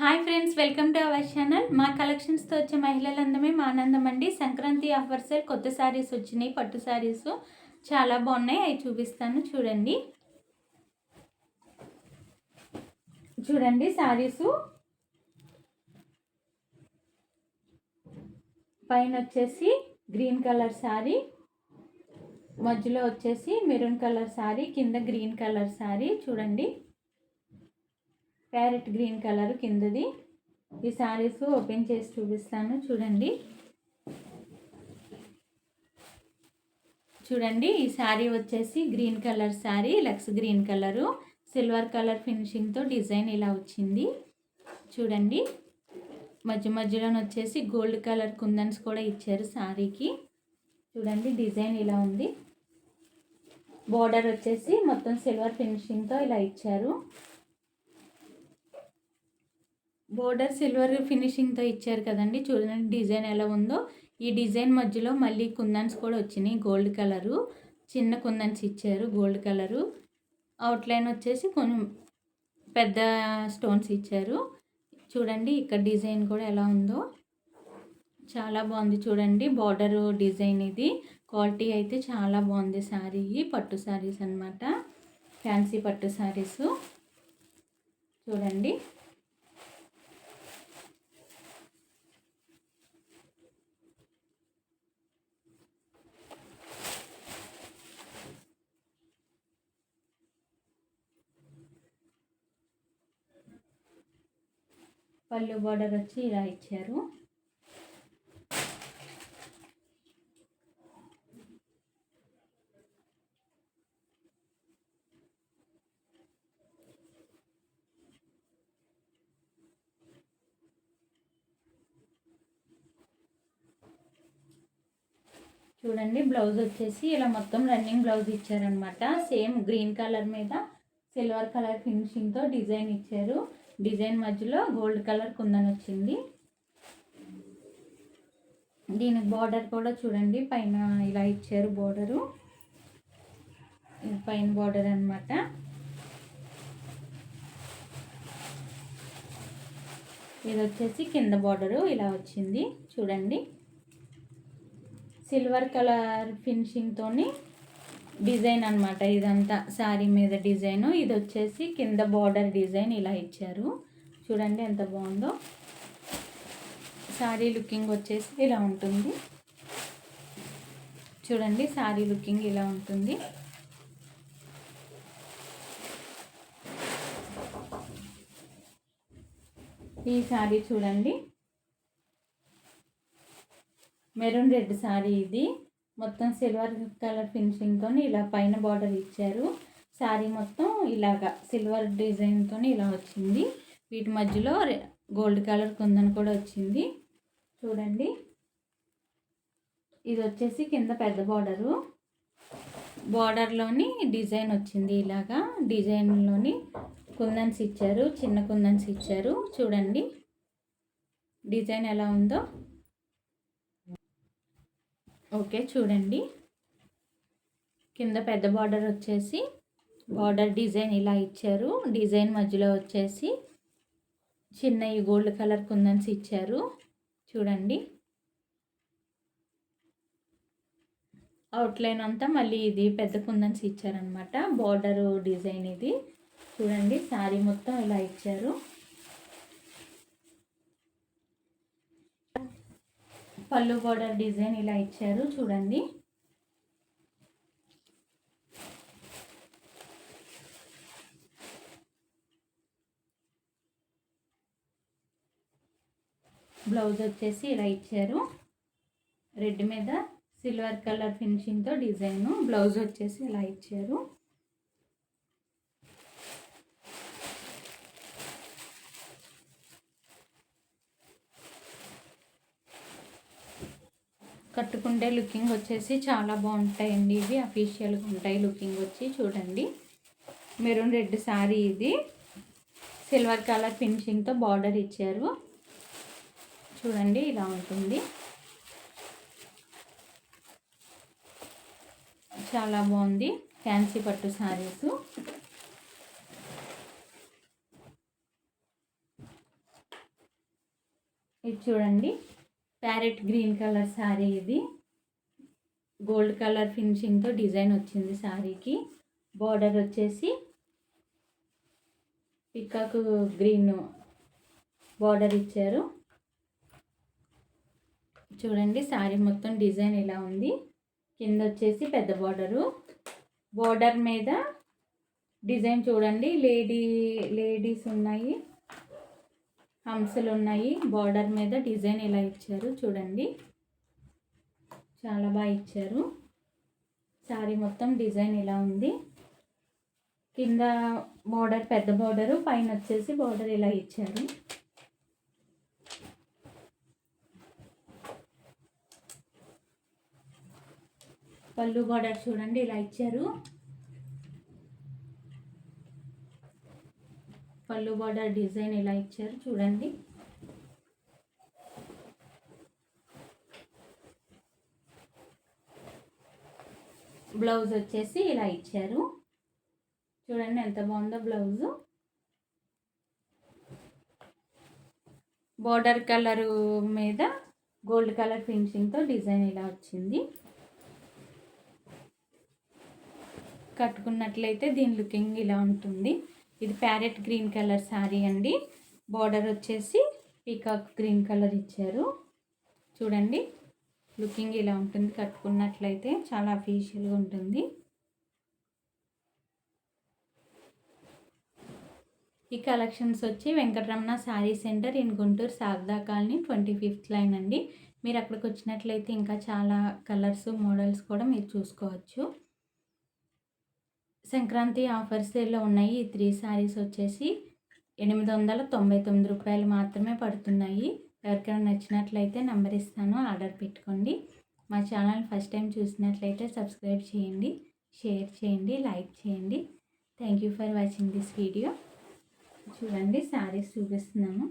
Hi friends welcome to our channel మా కలెక్షన్స్తో వచ్చే మహిళలందమే మా ఆనందం అండి. సంక్రాంతి ఆఫర్ సేల్ కొత్త శారీస్ వచ్చినాయి పట్టు శారీస్ చాలా బాగున్నాయి అవి చూపిస్తాను చూడండి. చూడండి శారీసు పైన వచ్చేసి గ్రీన్ కలర్ శారీ మధ్యలో వచ్చేసి మెరూన్ కలర్ శారీ కింద గ్రీన్ కలర్ శారీ చూడండి. ప్యారెట్ గ్రీన్ కలర్ కిందది. ఈ శారీస్ ఓపెన్ చేసి చూపిస్తాను. చూడండి. చూడండి ఈ శారీ వచ్చేసి green colour sari looks green colour. Silver colour ఫినిషింగ్తో design ఇలా వచ్చింది. చూడండి. మధ్య మధ్యలో వచ్చేసి గోల్డ్ కలర్ కుందన్స్ కూడా ఇచ్చారు శారీకి. చూడండి డిజైన్ ఇలా ఉంది. బోర్డర్ వచ్చేసి మొత్తం సిల్వర్ ఫినిషింగ్తో ఇలా ఇచ్చారు. బోర్డర్ సిల్వర్ ఫినిషింగ్తో ఇచ్చారు కదండి. చూడండి డిజైన్ ఎలా ఉందో. ఈ డిజైన్ మధ్యలో మళ్ళీ కుందన్స్ కూడా వచ్చినాయి. గోల్డ్ కలరు చిన్న కుందన్స్ ఇచ్చారు గోల్డ్ కలరు. అవుట్లైన్ వచ్చేసి కొంచెం పెద్ద స్టోన్స్ ఇచ్చారు. చూడండి ఇక్కడ డిజైన్ కూడా ఎలా ఉందో. చాలా బాగుంది చూడండి. బార్డర్ డిజైన్ ఇది. క్వాలిటీ అయితే చాలా బాగుంది శారీ. పట్టు శారీస్ అనమాట ఫ్యాన్సీ పట్టు శారీసు. చూడండి. పళ్ళు బార్డర్ వచ్చి ఇలా ఇచ్చారు. చూడండి బ్లౌజ్ వచ్చేసి ఇలా మొత్తం రన్నింగ్ బ్లౌజ్ ఇచ్చారనమాట సేమ్ గ్రీన్ కలర్ మీద సిల్వర్ కలర్ ఫినిషింగ్తో డిజైన్ ఇచ్చారు. డిజైన్ మధ్యలో గోల్డ్ కలర్ కుందన్ వచ్చింది. దీనికి బార్డర్ కూడా చూడండి పైన ఇలా ఇచ్చారు బార్డరు. పైన బార్డర్ అనమాట ఇది వచ్చేసి కింద బార్డరు ఇలా వచ్చింది. చూడండి. సిల్వర్ కలర్ ఫినిషింగ్తోని డిజైన్ అనమాట ఇదంతా శారీ మీద డిజైన్. ఇది వచ్చేసి కింద బార్డర్ డిజైన్ ఇలా ఇచ్చారు. చూడండి ఎంత బాగుందో. శారీ లుకింగ్ వచ్చేసి ఇలా ఉంటుంది. చూడండి శారీ లుకింగ్ ఇలా ఉంటుంది. ఈ శారీ చూడండి. మెరూన్ రెడ్ శారీ ఇది. మొత్తం సిల్వర్ కలర్ ఫినిషింగ్తో ఇలా పైన బార్డర్ ఇచ్చారు. శారీ మొత్తం ఇలాగా సిల్వర్ డిజైన్తో ఇలా వచ్చింది. వీటి మధ్యలో గోల్డ్ కలర్ కుందన్ కూడా వచ్చింది. చూడండి. ఇది వచ్చేసి కింద పెద్ద బార్డరు. బార్డర్లోని డిజైన్ వచ్చింది ఇలాగా. డిజైన్లోని కుందన్స్ ఇచ్చారు చిన్న కుందన్స్ ఇచ్చారు. చూడండి. డిజైన్ ఎలా ఉందో. ఓకే చూడండి. కింద పెద్ద బార్డర్ వచ్చేసి బార్డర్ డిజైన్ ఇలా ఇచ్చారు. డిజైన్ మధ్యలో వచ్చేసి చిన్న ఈ గోల్డ్ కలర్ కుందన్స్ ఇచ్చారు. చూడండి. అవుట్లైన్ అంతా మళ్ళీ ఇది పెద్ద కుందన్స్ ఇచ్చారనమాట బార్డర్ డిజైన్ ఇది. చూడండి శారీ మొత్తం ఇలా ఇచ్చారు. పళ్ళు బోర్డర్ డిజైన్ ఇలా ఇచ్చారు చూడండి. బ్లౌజ్ వచ్చేసి ఇలా ఇచ్చారు. రెడ్ మీద సిల్వర్ కలర్ ఫినిషింగ్తో డిజైన్ బ్లౌజ్ వచ్చేసి ఇలా ఇచ్చారు. కట్టుకుంటే లుకింగ్ వచ్చేసి చాలా బాగుంటాయండి ఇవి. అఫీషియల్గా ఉంటాయి లుకింగ్ వచ్చి చూడండి. మెరూన్ రెడ్ శారీ ఇది. సిల్వర్ కలర్ ఫినిషింగ్తో బార్డర్ ఇచ్చారు. చూడండి ఇలా ఉంటుంది. చాలా బాగుంది. ఫ్యాన్సీ పట్టు శారీస్ ఇది చూడండి. ప్యారెట్ గ్రీన్ కలర్ శారీ ఇది. గోల్డ్ కలర్ ఫినిషింగ్తో డిజైన్ వచ్చింది శారీకి. బార్డర్ వచ్చేసి పికాకు గ్రీన్ బార్డర్ ఇచ్చారు. చూడండి శారీ మొత్తం డిజైన్ ఇలా ఉంది. కింద వచ్చేసి పెద్ద బార్డరు. బార్డర్ మీద డిజైన్ చూడండి లేడీ లేడీస్ ఉన్నాయి. హంసలు ఉన్నాయి బార్డర్ మీద డిజైన్ ఇలా ఇచ్చారు చూడండి. చాలా బాగా ఇచ్చారు. శారీ మొత్తం డిజైన్ ఇలా ఉంది. కింద బార్డర్ పెద్ద బార్డరు పైన వచ్చేసి బార్డర్ ఇలా ఇచ్చారు. పళ్ళు బార్డర్ చూడండి ఇలా ఇచ్చారు. పళ్ళు బార్డర్ డిజైన్ ఇలా ఇచ్చారు చూడండి. బ్లౌజ్ వచ్చేసి ఇలా ఇచ్చారు. చూడండి ఎంత బాగుందో బ్లౌజు. బార్డర్ కలరు మీద గోల్డ్ కలర్ ఫినిషింగ్తో డిజైన్ ఇలా వచ్చింది. కట్టుకున్నట్లయితే దీని లుకింగ్ ఇలా ఉంటుంది. ఇది ప్యారెట్ గ్రీన్ కలర్ శారీ అండి. బార్డర్ వచ్చేసి పీకాక్ గ్రీన్ కలర్ ఇచ్చారు. చూడండి లుకింగ్ ఇలా ఉంటుంది కట్టుకున్నట్లయితే చాలా అఫీషియల్గా ఉంటుంది. ఈ కలెక్షన్స్ వచ్చి Venkataramana sari centre in Guntur Sharada colony twenty fifth line అండి. మీరు అక్కడికి వచ్చినట్లయితే ఇంకా చాలా కలర్స్ మోడల్స్ కూడా మీరు చూసుకోవచ్చు. సంక్రాంతి ఆఫర్స్ సేల్లో ఉన్నాయి. ఈ త్రీ శారీస్ వచ్చేసి ఎనిమిది వందల తొంభై తొమ్మిది రూపాయలు మాత్రమే పడుతున్నాయి. ఎవరికైనా నచ్చినట్లయితే నెంబర్ ఇస్తాను. ఆర్డర్ పెట్టుకోండి. మా ఛానల్ ఫస్ట్ టైం చూసినట్లయితే సబ్స్క్రైబ్ చేయండి షేర్ చేయండి లైక్ చేయండి. Thank you for watching this video చూడండి శారీస్ చూపిస్తున్నాను.